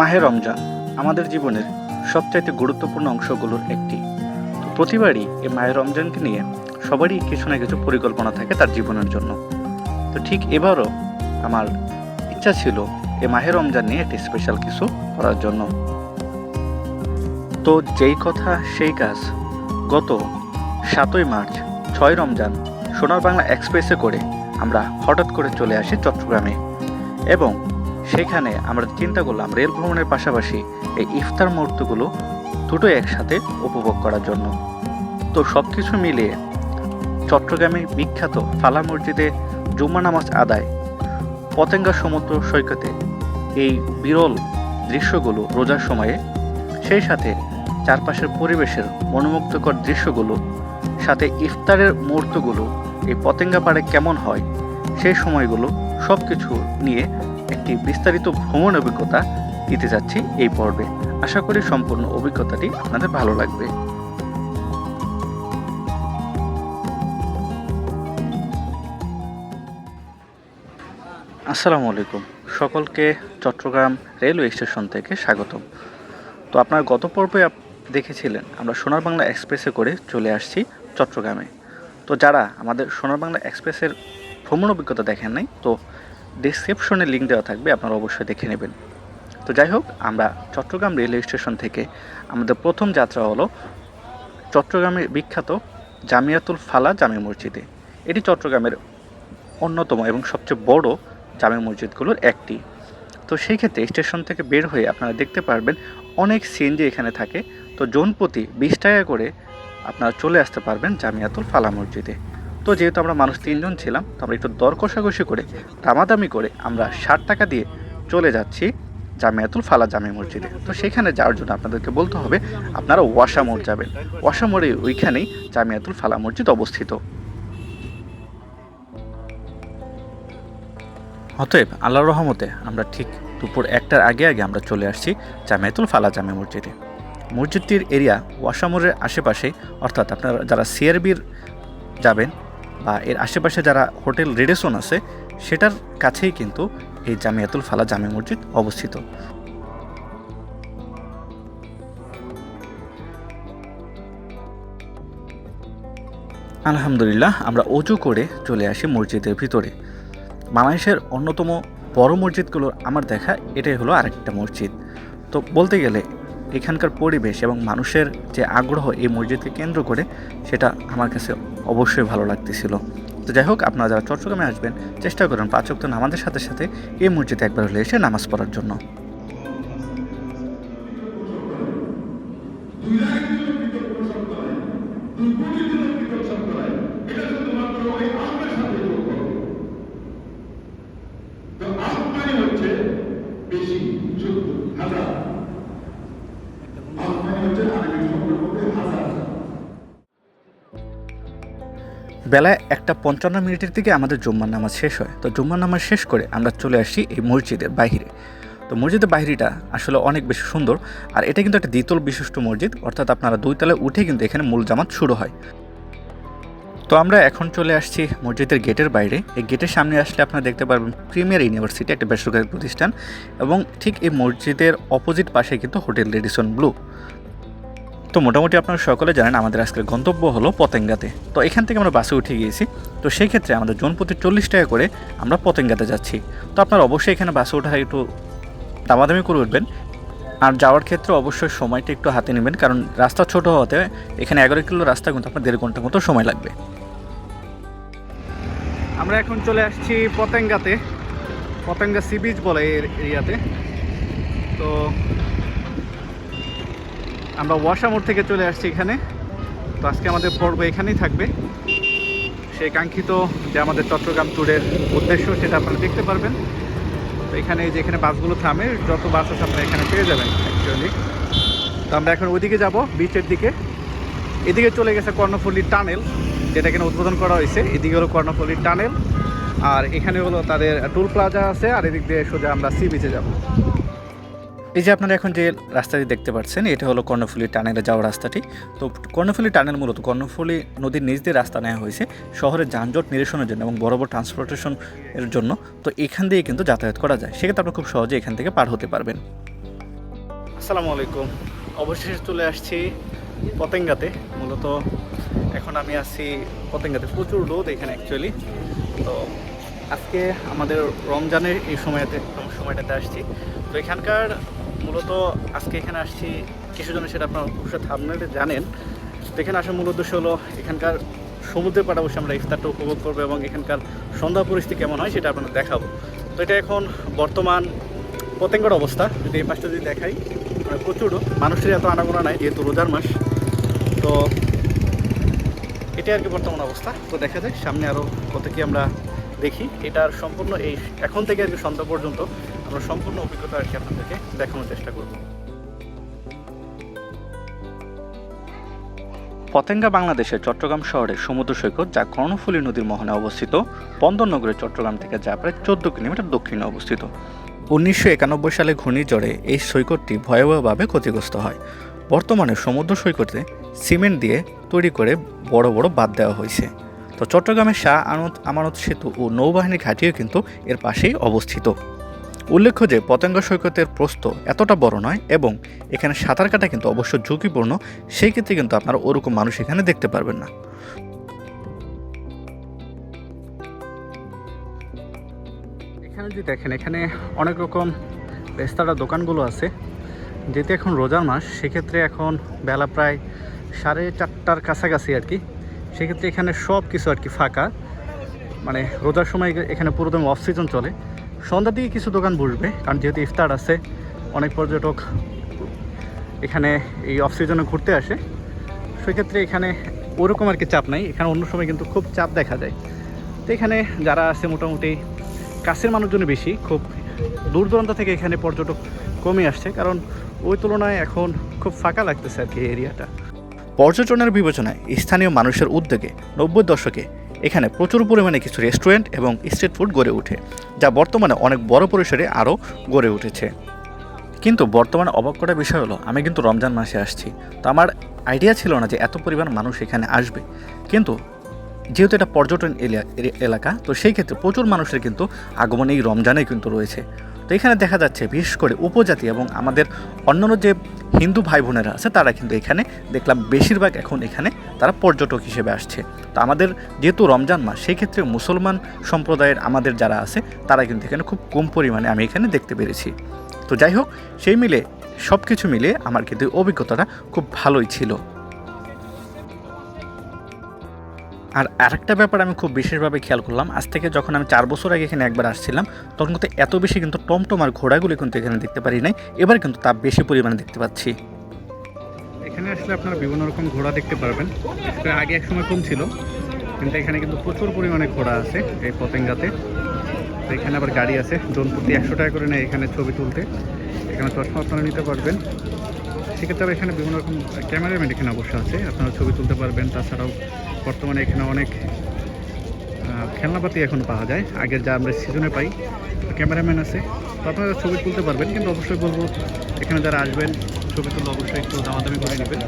মাহে রমজান আমাদের জীবনের সবচাইতে গুরুত্বপূর্ণ অংশগুলোর একটি। তো প্রতিবারই এই মাহে রমজানকে নিয়ে সবারই কিছু না কিছু পরিকল্পনা থাকে তার জীবনের জন্য। তো ঠিক এবারও আমার ইচ্ছা ছিল এই মাহে রমজান নিয়ে একটি স্পেশাল কিছু করার জন্য। তো যেই কথা সেই কাজ গত সাতই মার্চ, ছয় রমজান সোনার বাংলা এক্সপ্রেসে করে আমরা হঠাৎ করে চলে আসি চট্টগ্রামে। এবং সেখানে আমরা চিন্তা করলাম রেল ভ্রমণের পাশাপাশি এই ইফতার মুহূর্তগুলো দুটো একসাথে উপভোগ করার জন্য। তো সব কিছু মিলিয়ে চট্টগ্রামে বিখ্যাত ফালা মসজিদে জুম্মা নামাজ আদায়, পতেঙ্গা সমুদ্র সৈকতে এই বিরল দৃশ্যগুলো রোজার সময়ে, সেই সাথে চারপাশের পরিবেশের মনোমুগ্ধকর দৃশ্যগুলো, সাথে ইফতারের মুহূর্তগুলো, এই পতেঙ্গা পাড়ে কেমন হয়, সেই সময়গুলো সব কিছু নিয়ে একটি বিস্তারিত ভ্রমণ অভিজ্ঞতা দিতে যাচ্ছি এই পর্বে। আশা করি সম্পূর্ণ অভিজ্ঞতাটি আপনাদের ভালো লাগবে। আসসালামু আলাইকুম। সকলকে চট্টগ্রাম রেলওয়ে স্টেশন থেকে স্বাগতম। তো আপনার গত পর্বে দেখেছিলেন, আমরা সোনার বাংলা এক্সপ্রেসে করে চলে আসছি চট্টগ্রামে। তো যারা আমাদের সোনার বাংলা এক্সপ্রেসের ভ্রমণ অভিজ্ঞতা দেখেন নাই, তো ডিসক্রিপশনে লিঙ্ক দেওয়া থাকবে, আপনারা অবশ্যই দেখে নেবেন। তো যাই হোক, আমরা চট্টগ্রাম রেলওয়ে স্টেশন থেকে আমাদের প্রথম যাত্রা হলো চট্টগ্রামের বিখ্যাত জামিয়াতুল ফালা জামে মসজিদে। এটি চট্টগ্রামের অন্যতম এবং সবচেয়ে বড় জামে মসজিদগুলোর একটি। তো সেই ক্ষেত্রে স্টেশন থেকে বের হয়ে আপনারা দেখতে পারবেন অনেক সিএনজি এখানে থাকে। তো জন প্রতি বিশ টাকা করে আপনারা চলে আসতে পারবেন জামিয়াতুল ফালা মসজিদে। তো যেহেতু আমরা মানুষ তিনজন ছিলাম, তো আমরা একটু দর কষাকষি করে, দামাদামি করে আমরা ষাট টাকা দিয়ে চলে যাচ্ছি জামিয়াতুল ফালা জামে মসজিদে। তো সেখানে যাওয়ার জন্য আপনাদেরকে বলতে হবে, আপনারা ওয়াসা মোড় যাবেন। ওয়াসা মোড়ে ওইখানেই জামিয়াতুল ফালা মসজিদ অবস্থিত। অতএব আল্লাহর রহমতে আমরা ঠিক দুপুর একটার আগে আগে আমরা চলে আসছি জামিয়াতুল ফালা জামে মসজিদে। মসজিদটির এরিয়া ওয়াসামোরের আশেপাশে, অর্থাৎ আপনারা যারা সিআরবির যাবেন বা এর আশেপাশে যারা হোটেল রেডেসন আছে, সেটার কাছেই কিন্তু এই জামিয়াতুল ফালা জামে মসজিদ অবস্থিত। আলহামদুলিল্লাহ, আমরা অজু করে চলে আসি মসজিদের ভিতরে। বাংলাদেশের অন্যতম বড় মসজিদগুলোর আমার দেখা, এটাই হলো আরেকটা মসজিদ। তো বলতে গেলে, এখানকার পরিবেশ এবং মানুষের যে আগ্রহ এই মসজিদকে কেন্দ্র করে, সেটা আমার কাছে অবশ্যই ভালো লাগতেছিল। তো যাই হোক, আপনারা যারা চট্টগ্রামে আসবেন, চেষ্টা করেন পাঁচ ওয়াক্ত নামাজের সাথে সাথে এই মসজিদে একবার হলে এসে নামাজ পড়ার জন্য। তো বেলায় একটা পঞ্চান্ন মিনিটের দিকে আমাদের জুম্মার নামাজ শেষ হয়। তো জুম্মার নামাজ শেষ করে আমরা চলে আসি এই মসজিদের বাহিরে। তো মসজিদের বাহিরিটা আসলে অনেক বেশি সুন্দর আর এটা কিন্তু একটা দ্বিতল বিশিষ্ট মসজিদ, অর্থাৎ আপনারা দুই তলায় উঠে কিন্তু এখানে মূল জামাত শুরু হয়। তো আমরা এখন চলে আসছি মসজিদের গেটের বাইরে। এই গেটের সামনে আসলে আপনারা দেখতে পারবেন প্রিমিয়ার ইউনিভার্সিটি একটা বেসরকারি প্রতিষ্ঠান এবং ঠিক এই মসজিদের অপোজিট পাশে কিন্তু হোটেল রেডিসন ব্লু। তো মোটামুটি আপনারা সকলে জানেন আমাদের আজকের গন্তব্য হলো পতেঙ্গাতে। তো এখান থেকে আমরা বাসে উঠে গিয়েছি। তো সেই ক্ষেত্রে আমাদের জন প্রতি চল্লিশ টাকা করে আমরা পতেঙ্গাতে যাচ্ছি। তো আপনারা অবশ্যই এখানে বাসে ওঠা একটু দামাদামি করে উঠবেন। আর যাওয়ার ক্ষেত্রে অবশ্যই সময়টা একটু হাতে নেবেন। কারণ রাস্তা ছোট হওয়াতে এখানে এগারো কিলো রাস্তা কিন্তু আপনার দেড় ঘণ্টার মতো সময় লাগবে। আমরা এখন চলে আসছি পতেঙ্গাতে। পতেঙ্গা সি বিচ বলে এরিয়াতে। তো আমরা ওয়াশামোড় থেকে চলে আসছি এখানে। তো আজকে আমাদের পর্ব এখানেই থাকবে। সেই কাঙ্ক্ষিত যে আমাদের চট্টগ্রাম ট্যুরের উদ্দেশ্য, সেটা আপনারা দেখতে পারবেন। তো এখানে যে এখানে বাসগুলো থামে, যত বাস আছে আপনারা এখানে পেয়ে যাবেন অ্যাকচুয়ালি তো আমরা এখন ওইদিকে যাব বিচের দিকে। এদিকে চলে গেছে কর্ণফুলি টানেল যেটা এখানে উদ্বোধন করা হয়েছে। এদিকে হলো কর্ণফুলি টানেল আর এখানে হলো তাদের টুল প্লাজা আছে, আর এদিক দিয়ে সোজা আমরা সি বিচে যাব। এই যে আপনারা এখন যে রাস্তাটি দেখতে পাচ্ছেন, এটা হলো কর্ণফুলি টানেলে যাওয়ার রাস্তাটি। তো কর্ণফুলি টানেল মূলত কর্ণফুলি নদীর নিচ দিয়ে রাস্তা নেওয়া হয়েছে শহরের যানজট নিরসনের জন্য এবং বড় বড় ট্রান্সপোর্টেশন এর জন্য। তো এখান দিয়ে কিন্তু যাতায়াত করা যায়। সেক্ষেত্রে আপনি খুব সহজে এখান থেকে পার হতে পারবেন। আসসালামু আলাইকুম। অবশেষে চলে আসছি পতেঙ্গাতে। মূলত এখন আমি আছি পতেঙ্গাতে। প্রচুর রোদ এখানে অ্যাকচুয়ালি তো আজকে আমাদের রমজানের এই সময়তে সময়টাতে আসছি। তো এখানকার মূলত আজকে এখানে আসছি কিছু জনের সেটা আপনার অবশ্যই থামনেলে জানেন। এখানে আসার মূল উদ্দেশ্য হলো এখানকার সমুদ্রের পাড়ে বসে আমরা ইফতারটা উপভোগ করব এবং এখানকার সন্ধ্যা পরিস্থিতি কেমন হয় সেটা আপনাদের দেখাবো। তো এটা এখন বর্তমান পতেঙ্গর অবস্থা। যদি এই পাশটা যদি দেখাই মানে প্রচুর মানুষের এত আনাগোনা নাই, যেহেতু রোজার মাস। তো এটাই আর কি বর্তমান অবস্থা। তো দেখা যায় সামনে আরও কত কি আমরা দেখি। এটার সম্পূর্ণ এই এখন থেকে আর কি সন্ধ্যা পর্যন্ত আমরা সম্পূর্ণ অভিজ্ঞতা আর কি আপনাদেরকে দেখানোর চেষ্টা করব। পতেঙ্গা বাংলাদেশের চট্টগ্রাম শহরের সমুদ্র সৈকত, যা কর্ণফুলী নদীর মোহনে অবস্থিত বন্দরনগরের চট্টগ্রাম থেকে যা প্রায় চোদ্দ কিলোমিটার দক্ষিণে অবস্থিত। উনিশশো একানব্বই সালে ঘূর্ণিঝড়ে এই সৈকতটি ভয়াবহভাবে ক্ষতিগ্রস্ত হয়। বর্তমানে সমুদ্র সৈকতে সিমেন্ট দিয়ে তৈরি করে বড় বড় বাদ দেওয়া হয়েছে। তো চট্টগ্রামের শাহ আনত আমানত সেতু ও নৌবাহিনীর ঘাঁটিও কিন্তু এর পাশেই অবস্থিত। উল্লেখ্য যে পতঙ্গ সৈকতের প্রস্থ এতটা বড় নয় এবং এখানে সাঁতার কাটা কিন্তু অবশ্য ঝুঁকিপূর্ণ, সেই ক্ষেত্রে কিন্তু আপনারা ওরকম মানুষ এখানে দেখতে পারবেন না। এখানে যদি দেখেন, এখানে অনেক রকম রেস্তারা দোকানগুলো আছে। যেহেতু এখন রোজার মাস, সেক্ষেত্রে এখন বেলা প্রায় সাড়ে চারটার কাছাকাছি আর কি। সেক্ষেত্রে এখানে সব কিছু আর কি ফাঁকা। মানে রোজার সময় এখানে পুরোদম অফ সিজন চলে। সন্ধ্যার দিকে কিছু দোকান বসবে, কারণ যেহেতু ইফতার আছে, অনেক পর্যটক এখানে এই অফ সিজনে ঘুরতে আসে। সেক্ষেত্রে এখানে ওরকম আর কি চাপ নাই, এখানে অন্য সময় কিন্তু খুব চাপ দেখা যায়। তো এখানে যারা আছে মোটামুটি কাছের মানুষজন বেশি, খুব দূর দূরান্ত থেকে এখানে পর্যটক কমে আসছে, কারণ ওই তুলনায় এখন খুব ফাঁকা লাগতেছে আর কি এরিয়াটা পর্যটনের বিবেচনায় স্থানীয় মানুষের উদ্যোগে নব্বই দশকে এখানে প্রচুর পরিমাণে কিছু রেস্টুরেন্ট এবং স্ট্রিট ফুড গড়ে ওঠে, যা বর্তমানে অনেক বড় পরিসরে আরও গড়ে উঠেছে। কিন্তু বর্তমানে অবাক করার বিষয় হলো, আমি কিন্তু রমজান মাসে আসছি। তো আমার আইডিয়া ছিল না যে এত পরিমাণ মানুষ এখানে আসবে। কিন্তু যেহেতু এটা পর্যটন এলাকা, তো সেই ক্ষেত্রে প্রচুর মানুষের কিন্তু আগমন এই রমজানে কিন্তু রয়েছে। তো এখানে দেখা যাচ্ছে, বিশেষ করে উপজাতি এবং আমাদের অন্যান্য যে হিন্দু ভাই বোনেরা আছে, তারা কিন্তু এখানে দেখলাম বেশিরভাগ এখন এখানে তারা পর্যটক হিসেবে আসছে। তো আমাদের যেহেতু রমজান মাস সেই ক্ষেত্রে মুসলমান সম্প্রদায়ের আমাদের যারা আছে, তারা কিন্তু এখানে খুব কম পরিমাণে আমি এখানে দেখতে পেরেছি। তো যাই হোক, সেই মিলে সব কিছু মিলে আমার কিন্তু অভিজ্ঞতাটা খুব ভালোই ছিল। আর আরেকটা ব্যাপার আমি খুব বিশেষভাবে খেয়াল করলাম, আজ থেকে যখন আমি চার বছর আগে এখানে একবার আসছিলাম, তখন কিন্তু এত বেশি কিন্তু টমটম আর ঘোড়াগুলি কিন্তু এখানে দেখতে পারি নাই, এবার কিন্তু তা বেশি পরিমাণে দেখতে পাচ্ছি। এখানে আসলে আপনারা বিভিন্ন রকম ঘোড়া দেখতে পারবেন আগে এক সময় কম ছিল, কিন্তু এখানে কিন্তু প্রচুর পরিমাণে ঘোড়া আছে এই পতেঙ্গাতে। এখানে আবার গাড়ি আছে জন প্রতি একশো টাকা করে নেয় এখানে ছবি তুলতে, এখানে চশমা আপনারা নিতে পারবেন। সেক্ষেত্রে এখানে বিভিন্ন রকম ক্যামেরাম্যান এখানে অবশ্য আছে, আপনারা ছবি তুলতে পারবেন, তাছাড়াও বর্তমানে এখানে অনেক খেলনাপাতি এখন পাওয়া যায়। আগের যা আমরা সিজনে পাই ক্যামেরাম্যান আছে। তো আপনারা ছবি তুলতে পারবেন, কিন্তু অবশ্যই বলব, এখানে যারা আসবেন, ছবি তুলতে অবশ্যই একটু দামাদামি করে নেবেন।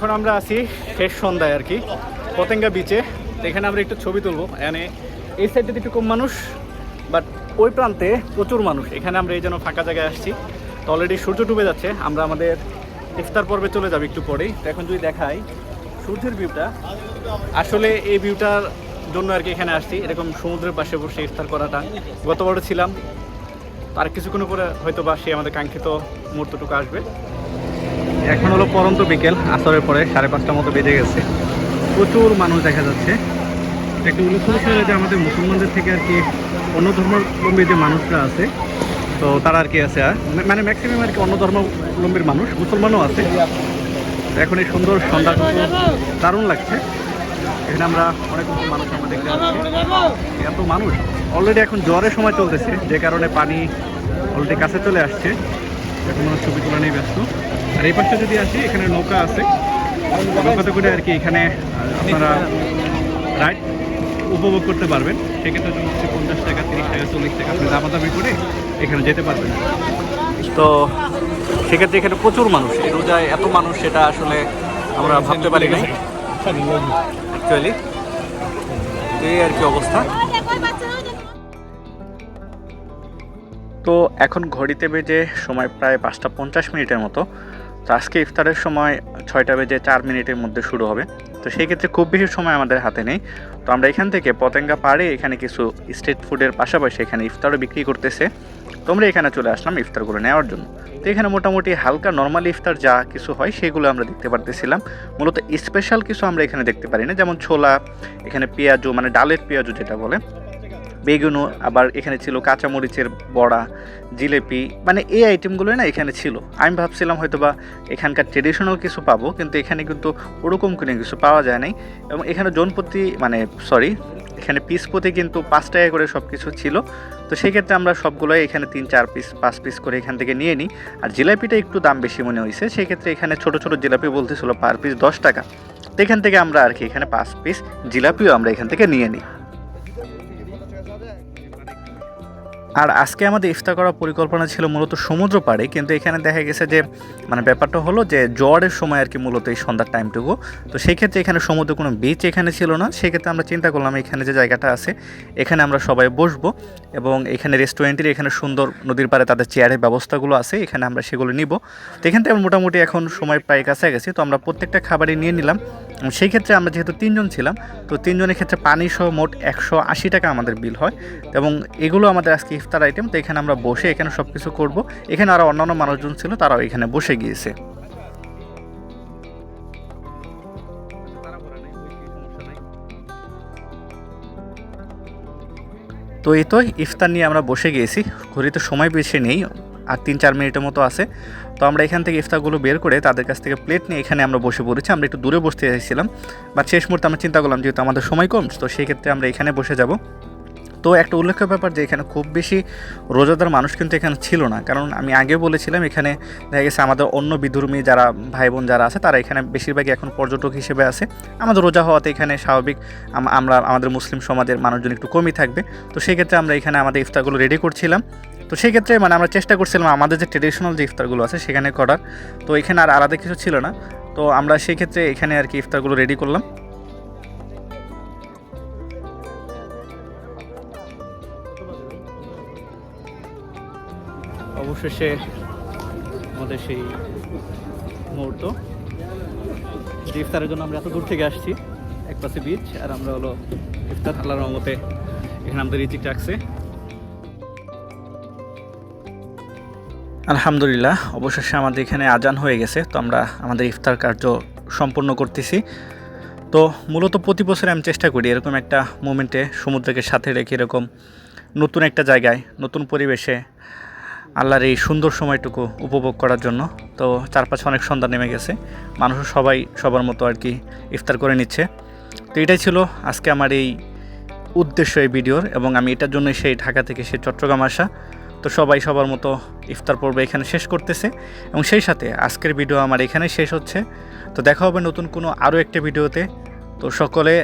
এখন আমরা আছি শেষ সন্ধ্যায় আর কি, পতেঙ্গা বিচে এখানে আমরা একটু ছবি তুলবো। এখানে এই সাইডে একটু কম মানুষ বাট ওই প্রান্তে প্রচুর মানুষ। এখানে আমরা এই জন্য ফাঁকা জায়গায় আসছি। তো অলরেডি সূর্য ডুবে যাচ্ছে। আমরা আমাদের ইফতার পর্বে চলে যাব একটু পরেই। তো এখন যদি দেখাই সূর্যের ভিউটা আসলে এই ভিউটার জন্য আর কি এখানে আসছি। এরকম সমুদ্রের পাশে বসে ইফতার করাটা। গতবারও ছিলাম। আর কিছুক্ষণ পরে হয়তো বা সে আমাদের কাঙ্ক্ষিত মুহূর্তটুকু আসবে। এখন হলো পরন্ত বিকেল আসরের পরে সাড়ে পাঁচটার মতো বেজে গেছে। প্রচুর মানুষ দেখা যাচ্ছে। একটা উল্লেখ্য বিষয় হলো যে আমাদের মুসলমানদের থেকে আর কি অন্য ধর্মাবলম্বী যে মানুষরা আছে তো তারা আর কি আছে মানে ম্যাক্সিমাম আর কি অন্য ধর্মাবলম্বীর মানুষ মুসলমানও আছে। এখন এই সুন্দর সন্ধ্যা দারুণ লাগছে। এখানে আমরা অনেক মানুষ আমরা দেখতে পাচ্ছি। এত মানুষ। অলরেডি এখন জ্বরের সময় চলতেছে যে কারণে পানি অলরেডি কাছে চলে আসছে। এখন মানুষ ছবি তোলা নিয়ে ব্যস্ত। আর এই পাশটা যদি আসি এখানে নৌকা আছে। নৌকাতে করে আর কি এখানে আপনারা রাইড উপভোগ করতে পারবেন। সেক্ষেত্রে জন্য হচ্ছে পঞ্চাশ টাকা তিরিশ টাকা চল্লিশ টাকা আপনি দামাদামি করে এখানে যেতে পারবেন। তো সেক্ষেত্রে এখানে প্রচুর মানুষ। এই রোজায় এত মানুষ সেটা আসলে আমরা ভাবতে পারি নাই। অ্যাকচুয়ালি। এই আর কি অবস্থা। তো এখন ঘড়িতে বেজে সময় প্রায় পাঁচটা পঞ্চাশ মিনিটের মতো। তো আজকে ইফতারের সময় ছয়টা বেজে চার মিনিটের মধ্যে শুরু হবে। তো সেই ক্ষেত্রে খুব বেশি সময় আমাদের হাতে নেই। তো আমরা এখান থেকে পতেঙ্গা পাড়ে এখানে কিছু স্ট্রিট ফুডের পাশাপাশি এখানে ইফতারও বিক্রি করতেছে। তোমরা এখানে চলে আসলাম ইফতারগুলো নেওয়ার জন্য। তো এখানে মোটামুটি হালকা নর্মাল ইফতার যা কিছু হয় সেগুলো আমরা দেখতে পারতেছিলাম। মূলত স্পেশাল কিছু আমরা এখানে দেখতে পারি না যেমন ছোলা, এখানে পেঁয়াজু মানে ডালের পেঁয়াজু যেটা বলে। বেগুনও, আবার এখানে ছিল কাঁচামরিচের বড়া, জিলেপি মানে এই আইটেমগুলোই না এখানে ছিল। আমি ভাবছিলাম হয়তো বা এখানকার ট্রেডিশনাল কিছু পাবো, কিন্তু এখানে কিন্তু ওরকম কোনো কিছু পাওয়া যায় নাই। এবং এখানে জনপ্রতি মানে সরি এখানে পিস প্রতি কিন্তু পাঁচ টাকা করে সব কিছু ছিল। তো সেক্ষেত্রে আমরা সবগুলোই এখানে তিন, চার পিস পাঁচ পিস করে এখান থেকে নিয়ে নিই। আর জিলাপিটা একটু দাম বেশি মনে হয়েছে, সেক্ষেত্রে এখানে ছোট ছোট জিলাপি বলতেছিল পার পিস দশ টাকা। তো এখান থেকে আমরা আর কি এখানে পাঁচ পিস জিলাপিও আমরা এখান থেকে নিয়ে নিই। পঞ্চাশ টাকা আর আজকে আমাদের ইফতার করার পরিকল্পনা ছিল মূলত সমুদ্র পাড়ে কিন্তু এখানে দেখা গেছে যে মানে ব্যাপারটা হলো যে, জ্বরের সময় আর কি মূলত এই সন্ধ্যার টাইমটুকু। তো সেই ক্ষেত্রে এখানে সমুদ্র কোনো বিচ এখানে ছিল না। সেক্ষেত্রে আমরা চিন্তা করলাম এখানে যে জায়গাটা আছে, এখানে আমরা সবাই বসবো এবং এখানে রেস্টুরেন্টের এখানে সুন্দর নদীর পাড়ে তাদের চেয়ারের ব্যবস্থাগুলো আছে, এখানে আমরা সেগুলো নিব। তো এখান থেকে মোটামুটি এখন সময় প্রায় কাছে গেছি তো আমরা প্রত্যেকটা খাবারই নিয়ে নিলাম। সেই ক্ষেত্রে আমরা যেহেতু তিনজন ছিলাম, তো তিনজনের ক্ষেত্রে পানি সহ মোট একশো আশি টাকা আমাদের বিল হয় এবং এগুলো আমাদের আজকে ইফতার আইটেম তো এখানে আমরা বসে এখানে সব কিছু করব। এখানে আরও অন্যান্য মানুষজন ছিল, তারাও এখানে বসে গিয়েছে। তো এই তো, ইফতার নিয়ে আমরা বসে গিয়েছি। ঘড়িতে সময় বেশি নেই, আর তিন চার মিনিটের মতো আছে। তো আমরা এখান থেকে ইফতারগুলো বের করে তাদের কাছ থেকে প্লেট নিয়ে এখানে আমরা বসে পড়েছি। আমরা একটু দূরে বসতে চাইছিলাম বা শেষ মুহূর্তে আমরা চিন্তা করলাম, যেহেতু আমাদের সময় কম, তো সেই ক্ষেত্রে আমরা এখানে বসে যাব। তো একটা উল্লেখ্য ব্যাপার যে এখানে খুব বেশি রোজাদার মানুষ কিন্তু এখানে ছিল না। কারণ আমি আগে বলেছিলাম, এখানে দেখা গেছে আমাদের অন্য বিধর্মী যারা ভাই বোন যারা আছে, তারা এখানে বেশিরভাগই এখন পর্যটক হিসেবে আছে। আমাদের রোজা হওয়াতে এখানে স্বাভাবিক আমরা আমাদের মুসলিম সমাজের মানুষজন একটু কমই থাকবে। তো সেই ক্ষেত্রে আমরা এখানে আমাদের ইফতারগুলো রেডি করছিলাম। তো সেই ক্ষেত্রে মানে আমরা চেষ্টা করছিলাম আমাদের যে ট্রেডিশনাল যে ইফতারগুলো আছে সেখানে করার। তো এখানে আর আলাদা কিছু ছিল না। তো আমরা সেই ক্ষেত্রে এখানে আর কি ইফতারগুলো রেডি করলাম। অবশেষে আমাদের সেই মুহূর্ত। ইফতারের জন্য আমরা এত দূর থেকে আসছি, এক পাশে বিচ আর আমরা হলো ইফতার আল্লাহর রহমতে এখানে আমাদের রিচিক রাখছে। আলহামদুলিল্লাহ, অবশেষে আমাদের এখানে আজান হয়ে গেছে, তো আমরা আমাদের ইফতার কার্য সম্পন্ন করতেছি। তো মূলত প্রতি বছর আমি চেষ্টা করি এরকম একটা মোমেন্টে সমুদ্রকে সাথে রেখে এরকম নতুন একটা জায়গায়, নতুন পরিবেশে আল্লাহর এই সুন্দর সময়টুকু উপভোগ করার জন্য। তো চারপাশে অনেক সন্ধ্যা নেমে গেছে। মানুষ সবাই সবার মতো আর কি ইফতার করে নিচ্ছে। তো এটাই ছিল আজকে আমার এই উদ্দেশ্য এই ভিডিওর এবং আমি এটার জন্য সেই ঢাকা থেকে সে চট্টগ্রাম আসা। তো সবাই সবার মতো ইফতার পর্ব এখানে শেষ করতেছে এবং সেই সাথে আজকের ভিডিও আমার এখানে শেষ হচ্ছে। তো দেখা হবে নতুন কোনো আরও একটা ভিডিওতে। তো সকলে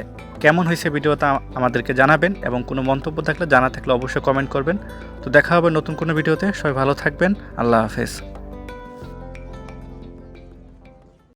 কেমন হয়েছে ভিডিওটা আমাদেরকে জানাবেন এবং কোনো মন্তব্য থাকলে জানা থাকলে অবশ্যই কমেন্ট করবেন। তো দেখা হবে নতুন কোনো ভিডিওতে। সবাই ভালো থাকবেন। আল্লাহ হাফেজ।